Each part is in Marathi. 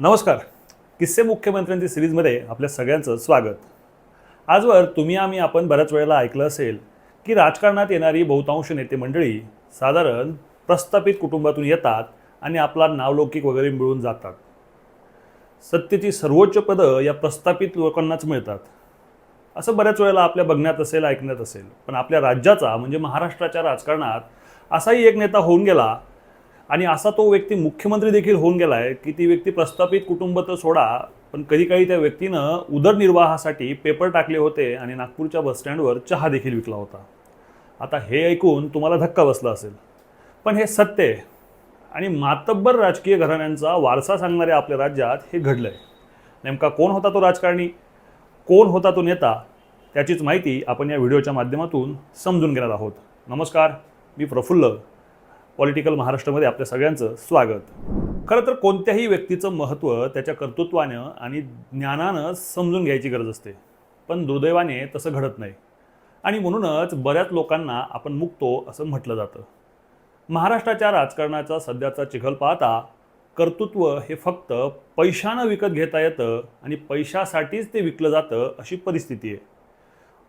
नमस्कार. किस्से मुख्यमंत्र्यांची सिरीजमध्ये आपल्या सगळ्यांचं स्वागत. आजवर तुम्ही आम्ही आपण बऱ्याच वेळेला ऐकलं असेल की राजकारणात येणारी बहुतांश नेते मंडळी साधारण प्रस्थापित कुटुंबातून येतात आणि आपला नावलौकिक वगैरे मिळून जातात. सत्तेची सर्वोच्च पदं या प्रस्थापित लोकांनाच मिळतात. असं बऱ्याच वेळेला आपल्या बघण्यात असेल ऐकण्यात असेल. पण आपल्या राज्याचा म्हणजे महाराष्ट्राच्या राजकारणात असाही एक नेता होऊन गेला आणि असा तो व्यक्ती मुख्यमंत्री देखील होऊन गेला आहे की ती व्यक्ती प्रस्थापित कुटुंब तर सोडा पण कधी काही त्या व्यक्तीनं उदरनिर्वाहासाठी पेपर टाकले होते आणि नागपूरच्या बसस्टँडवर चहा देखील विकला होता. आता हे ऐकून तुम्हाला धक्का बसला असेल. पण हे सत्य आहे आणि मातब्बर राजकीय घराण्यांचा वारसा सांगणाऱ्या आपल्या राज्यात हे घडलं आहे नेमका कोण होता तो राजकारणी? कोण होता तो नेता? त्याचीच माहिती आपण या व्हिडिओच्या माध्यमातून समजून घेणार आहोत. नमस्कार मी प्रफुल्ल. पॉलिटिकल महाराष्ट्रामध्ये आपल्या सगळ्यांचं स्वागत. खरं तर कोणत्याही व्यक्तीचं महत्त्व त्याच्या कर्तृत्वानं आणि ज्ञानानं समजून घ्यायची गरज असते. पण दुर्दैवाने तसं घडत नाही. आणि म्हणूनच बऱ्याच लोकांना आपण मुकतो असं म्हटलं जातं. महाराष्ट्राच्या राजकारणाचा सध्याचा चिखल पाहता कर्तृत्व हे फक्त पैशानं विकत घेता येतं आणि पैशासाठीच ते विकलं जातं अशी परिस्थिती आहे.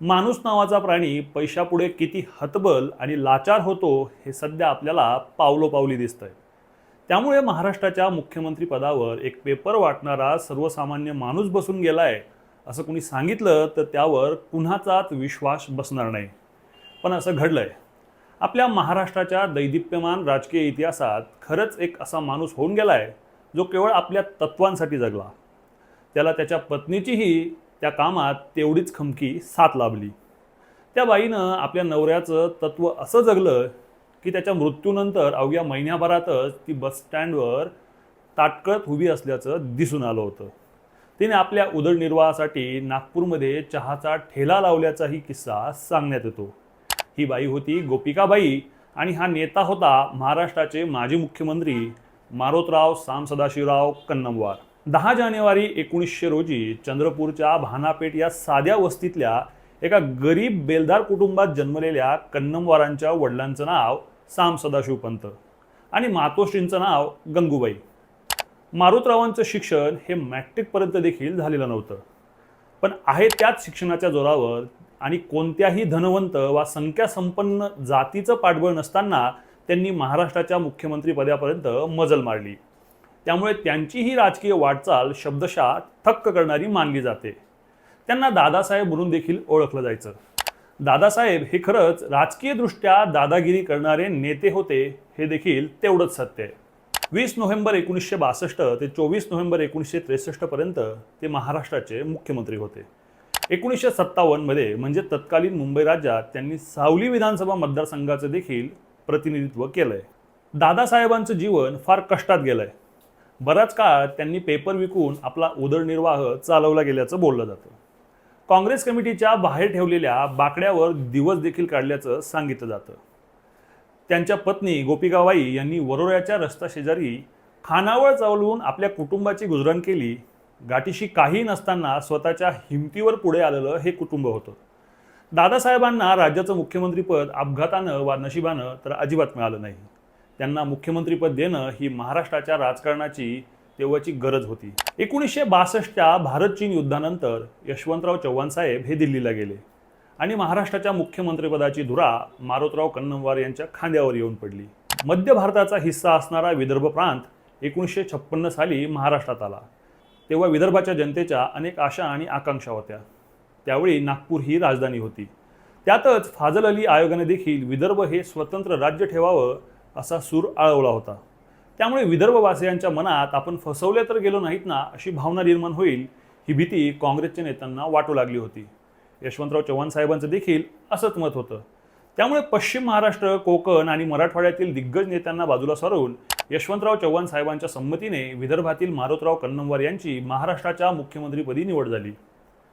माणूस नावाचा प्राणी पैशापुढे किती हतबल आणि लाचार होतो हे सध्या आपल्याला पावलोपावली दिसतंय. त्यामुळे महाराष्ट्राच्या मुख्यमंत्रीपदावर एक पेपर वाटणारा सर्वसामान्य माणूस बसून गेलाय असं कुणी सांगितलं तर त्यावर कुणाचाच विश्वास बसणार नाही. पण असं घडलंय. आपल्या महाराष्ट्राच्या दैदिप्यमान राजकीय इतिहासात खरंच एक असा माणूस होऊन गेलाय जो केवळ आपल्या तत्वांसाठी जगला. त्याला त्याच्या पत्नीचीही त्या कामात तेवढीच खमकी साथ लाभली. त्या बाईनं आपल्या नवऱ्याचं तत्व असं जगलं की त्याच्या मृत्यूनंतर अवघ्या महिन्याभरातच ती बसस्टँडवर ताटकळत उभी असल्याचं दिसून आलं होतं. तिने आपल्या उदरनिर्वाहासाठी नागपूरमध्ये चहाचा ठेला लावल्याचाही किस्सा सांगण्यात येतो. ही बाई होती गोपिकाबाई आणि हा नेता होता महाराष्ट्राचे माजी मुख्यमंत्री मारोतराव साम सदाशिवराव कन्नमवार. दहा जानेवारी एकोणीसशे रोजी चंद्रपूरच्या भानापेठ या साध्या वस्तीतल्या एका गरीब बेलदार कुटुंबात जन्मलेल्या कन्नमवारांच्या वडिलांचं नाव साम सदाशिव पंत आणि मातोश्रींचं नाव गंगूबाई. मारुतरावांचं शिक्षण हे मॅट्रिकपर्यंत देखील झालेलं नव्हतं. पण आहे त्याच शिक्षणाच्या जोरावर आणि कोणत्याही धनवंत वा संख्यासंपन्न जातीचं पाठबळ नसताना त्यांनी महाराष्ट्राच्या मुख्यमंत्रीपदापर्यंत मजल मारली. त्यामुळे त्यांची ही राजकीय वाटचाल शब्दशः थक्क करणारी मानली जाते. त्यांना दादासाहेब म्हणून देखील ओळखलं जायचं. दादासाहेब हे खरंच राजकीयदृष्ट्या दादागिरी करणारे नेते होते हे देखील तेवढंच सत्य आहे. वीस नोव्हेंबर एकोणीसशे बासष्ट ते चोवीस नोव्हेंबर एकोणीसशे त्रेसष्टपर्यंत ते महाराष्ट्राचे मुख्यमंत्री होते. एकोणीसशे सत्तावन्नमध्ये म्हणजे तत्कालीन मुंबई राज्यात त्यांनी सावली विधानसभा मतदारसंघाचं देखील प्रतिनिधित्व केलंय. दादासाहेबांचं जीवन फार कष्टात गेलंय. बराच काळ त्यांनी पेपर विकून आपला उदरनिर्वाह चालवला गेल्याचं बोललं जातं. काँग्रेस कमिटीच्या बाहेर ठेवलेल्या बाकड्यावर दिवस देखील काढल्याचं सांगितलं जातं. त्यांच्या पत्नी गोपिकाबाई यांनी वरोऱ्याच्या रस्ता शेजारी खानावळ चालवून आपल्या कुटुंबाची गुजरण केली. गाठीशी काही नसताना स्वतःच्या हिमतीवर पुढे आलेलं हे कुटुंब होतं. दादासाहेबांना राज्याचं मुख्यमंत्रीपद अपघातानं वा नशिबानं तर अजिबात मिळालं नाही. त्यांना मुख्यमंत्रीपद देणं ही महाराष्ट्राच्या राजकारणाची तेव्हाची गरज होती. एकोणीसशे बासष्टच्या भारत चीन युद्धानंतर यशवंतराव चव्हाण साहेब हे दिल्लीला गेले आणि महाराष्ट्राच्या मुख्यमंत्रीपदाची धुरा मारोतराव कन्नमवार यांच्या खांद्यावर येऊन पडली. मध्य भारताचा हिस्सा असणारा विदर्भ प्रांत एकोणीसशे छप्पन्न साली महाराष्ट्रात आला. तेव्हा विदर्भाच्या जनतेच्या अनेक आशा आणि आकांक्षा होत्या. त्यावेळी नागपूर ही राजधानी होती. त्यातच फाजल अली आयोगाने देखील विदर्भ हे स्वतंत्र राज्य ठेवावं असा सूर आळवला होता. त्यामुळे विदर्भवासियांच्या मनात आपण फसवले तर गेलो नाहीत ना अशी भावना निर्माण होईल ही भीती काँग्रेसच्या नेत्यांना वाटू लागली होती. यशवंतराव चव्हाण साहेबांचं देखील असंच मत होतं. त्यामुळे पश्चिम महाराष्ट्र कोकण आणि मराठवाड्यातील दिग्गज नेत्यांना बाजूला सारून यशवंतराव चव्हाण साहेबांच्या संमतीने विदर्भातील मारोतराव कन्नमवार यांची महाराष्ट्राच्या मुख्यमंत्रीपदी निवड झाली.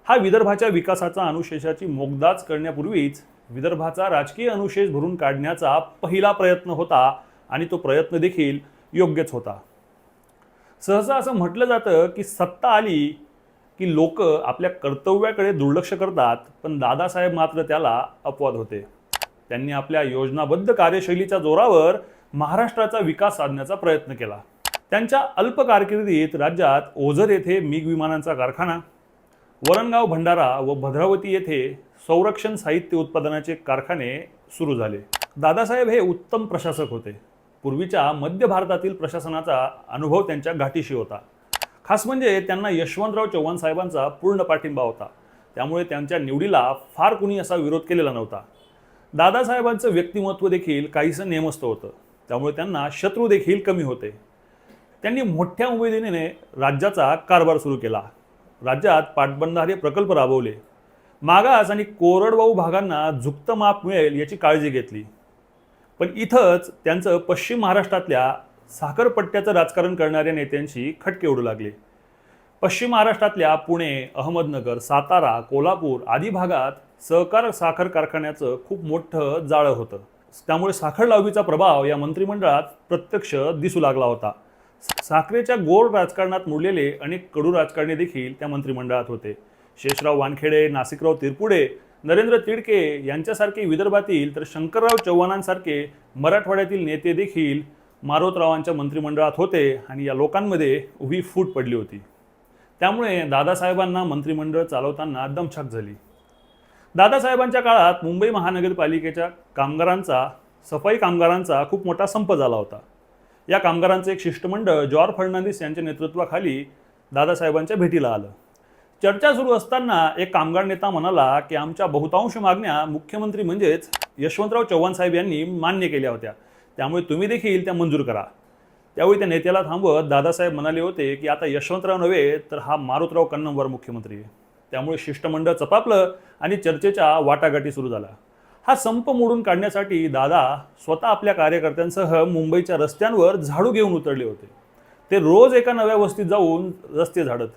हा विदर्भाच्या विकासाचा अनुशेषाची मोगदाच करण्यापूर्वीच विदर्भाचा राजकीय अनुशेष भरून काढण्याचा पहिला प्रयत्न होता आणि तो प्रयत्न देखील योग्यच होता. सहसा असं म्हटलं जातं की सत्ता आली की लोक आपल्या कर्तव्याकडे दुर्लक्ष करतात पण दादासाहेब मात्र त्याला अपवाद होते. त्यांनी आपल्या योजनाबद्ध कार्यशैलीच्या जोरावर महाराष्ट्राचा विकास साधण्याचा प्रयत्न केला. त्यांच्या अल्प कारकिर्दीत राज्यात ओझर येथे मिग विमानांचा कारखाना वरणगाव भंडारा व भद्रावती येथे संरक्षण साहित्य उत्पादनाचे कारखाने सुरू झाले. दादासाहेब हे उत्तम प्रशासक होते. पूर्वीच्या मध्य भारतातील प्रशासनाचा अनुभव त्यांच्या गाठीशी होता. खास म्हणजे त्यांना यशवंतराव चव्हाण साहेबांचा पूर्ण पाठिंबा होता. त्यामुळे त्यांच्या निवडीला फार कुणी असा विरोध केलेला नव्हता. दादासाहेबांचं व्यक्तिमत्व देखील काहीसं नेमस्त होतं. त्यामुळे त्यांना शत्रू देखील कमी होते. त्यांनी मोठ्या उमेदीने राज्याचा कारभार सुरू केला. राज्यात पाटबंधारे प्रकल्प राबवले. मागास आणि कोरडवाहू भागांना झुकतं माप मिळेल याची काळजी घेतली. पण इथंच त्यांचं पश्चिम महाराष्ट्रातल्या साखरपट्ट्याचं राजकारण करणाऱ्या नेत्यांशी खटके उडू लागले. पश्चिम महाराष्ट्रातल्या पुणे अहमदनगर सातारा कोल्हापूर आदी भागात सहकार साखर कारखान्याचं खूप मोठं जाळं होतं. त्यामुळे साखर लावणीचा प्रभाव या मंत्रिमंडळात प्रत्यक्ष दिसू लागला होता. साखरेच्या गोड राजकारणात मुडलेले अनेक कडू राजकारणी देखील त्या मंत्रिमंडळात होते. शेषराव वानखेडे नासिकराव तिरपुडे नरेंद्र तिडके यांच्यासारखे विदर्भातील तर शंकरराव चव्हाणांसारखे मराठवाड्यातील नेते देखील मारोतरावांच्या मंत्रिमंडळात होते आणि या लोकांमध्ये उभी फूट पडली होती. त्यामुळे दादासाहेबांना मंत्रिमंडळ चालवताना दमछाक झाली. दादासाहेबांच्या काळात मुंबई महानगरपालिकेच्या कामगारांचा सफाई कामगारांचा खूप मोठा संप झाला होता. या कामगारांचं एक शिष्टमंडळ जॉर्ज फर्नांडिस यांच्या नेतृत्वाखाली दादासाहेबांच्या भेटीला आलं. चर्चा सुरू असताना एक कामगार नेता म्हणाला की आमच्या बहुतांश मागण्या मुख्यमंत्री म्हणजेच यशवंतराव चव्हाण साहेब यांनी मान्य केल्या होत्या. त्यामुळे तुम्ही देखील त्या मंजूर करा. त्यावेळी त्या नेत्याला थांबवत दादासाहेब म्हणाले होते की आता यशवंतराव नव्हे तर हा मारुतराव कन्नमवर मुख्यमंत्री आहे. त्यामुळे शिष्टमंडळ चपापलं आणि चर्चेच्या वाटाघाटी सुरू झाल्या. हा संप मोडून काढण्यासाठी दादा स्वतः आपल्या कार्यकर्त्यांसह मुंबईच्या रस्त्यांवर झाडू घेऊन उतरले होते. ते रोज एका नव्या वस्तीत जाऊन रस्ते झाडत.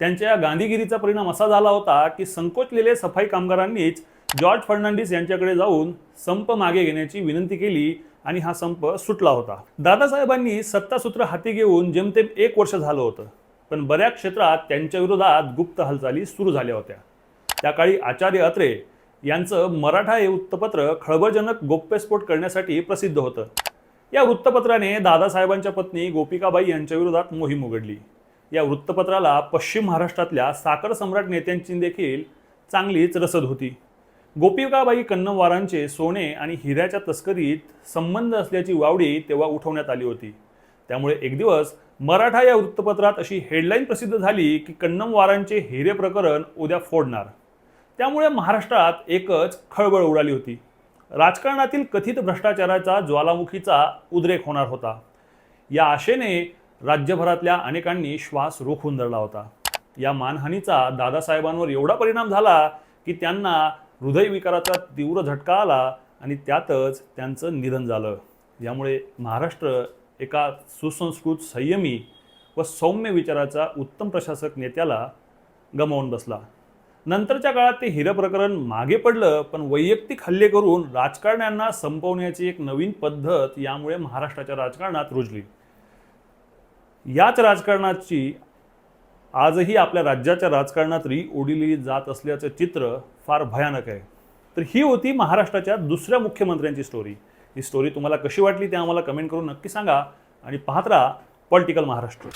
त्यांच्या गांधीगिरीचा परिणाम असा झाला होता की संकोचलेले सफाई कामगारांनीच जॉर्ज फर्नांडिस यांच्याकडे जाऊन संप मागे घेण्याची विनंती केली आणि हा संप सुटला होता. दादासाहेबांनी सत्तासूत्र हाती घेऊन जेमतेम एक वर्ष झालं होतं पण बऱ्याच क्षेत्रात त्यांच्या विरोधात गुप्त हालचाली सुरू झाल्या होत्या. त्या काळी आचार्य अत्रे यांचं मराठा हे वृत्तपत्र खळबळजनक गोप्यस्फोट करण्यासाठी प्रसिद्ध होतं. या वृत्तपत्राने दादासाहेबांच्या पत्नी गोपिकाबाई यांच्या विरोधात मोहीम उघडली. या वृत्तपत्राला पश्चिम महाराष्ट्रातल्या साखर सम्राट नेत्यांची देखील चांगलीच रसद होती. गोपिकाबाई कन्नमवारांचे सोने आणि हिऱ्याच्या तस्करीत संबंध असल्याची वावडी तेव्हा उठवण्यात आली होती. त्यामुळे एक दिवस मराठा या वृत्तपत्रात अशी हेडलाईन प्रसिद्ध झाली की कन्नमवारांचे हिरे प्रकरण उद्या फोडणार. त्यामुळे महाराष्ट्रात एकच खळबळ उडाली होती. राजकारणातील कथित भ्रष्टाचाराचा ज्वालामुखीचा उद्रेक होणार होता. या आशेने राज्यभरातल्या अनेकांनी श्वास रोखून धरला होता. या मानहानीचा दादासाहेबांवर एवढा परिणाम झाला की त्यांना हृदयविकाराचा तीव्र झटका आला आणि त्यातच त्यांचं निधन झालं. यामुळे महाराष्ट्र एका सुसंस्कृत संयमी व सौम्य विचाराचा उत्तम प्रशासक नेत्याला गमावून बसला. नंतरच्या काळात ते हिरं प्रकरण मागे पडलं पण वैयक्तिक हल्ले करून राजकारण्यांना संपवण्याची एक नवीन पद्धत यामुळे महाराष्ट्राच्या राजकारणात रुजली. याच राजकारणाची आजही आपल्या राज्याच्या राजकारणात री ओढिली जात असल्याचं चित्र फार भयानक आहे. तर ही होती महाराष्ट्राच्या दुसऱ्या मुख्यमंत्र्यांची स्टोरी ही स्टोरी तुम्हाला कशी वाटली ते आम्हाला कमेंट करून नक्की सांगा आणि पाहत राहा पॉलिटिकल महाराष्ट्र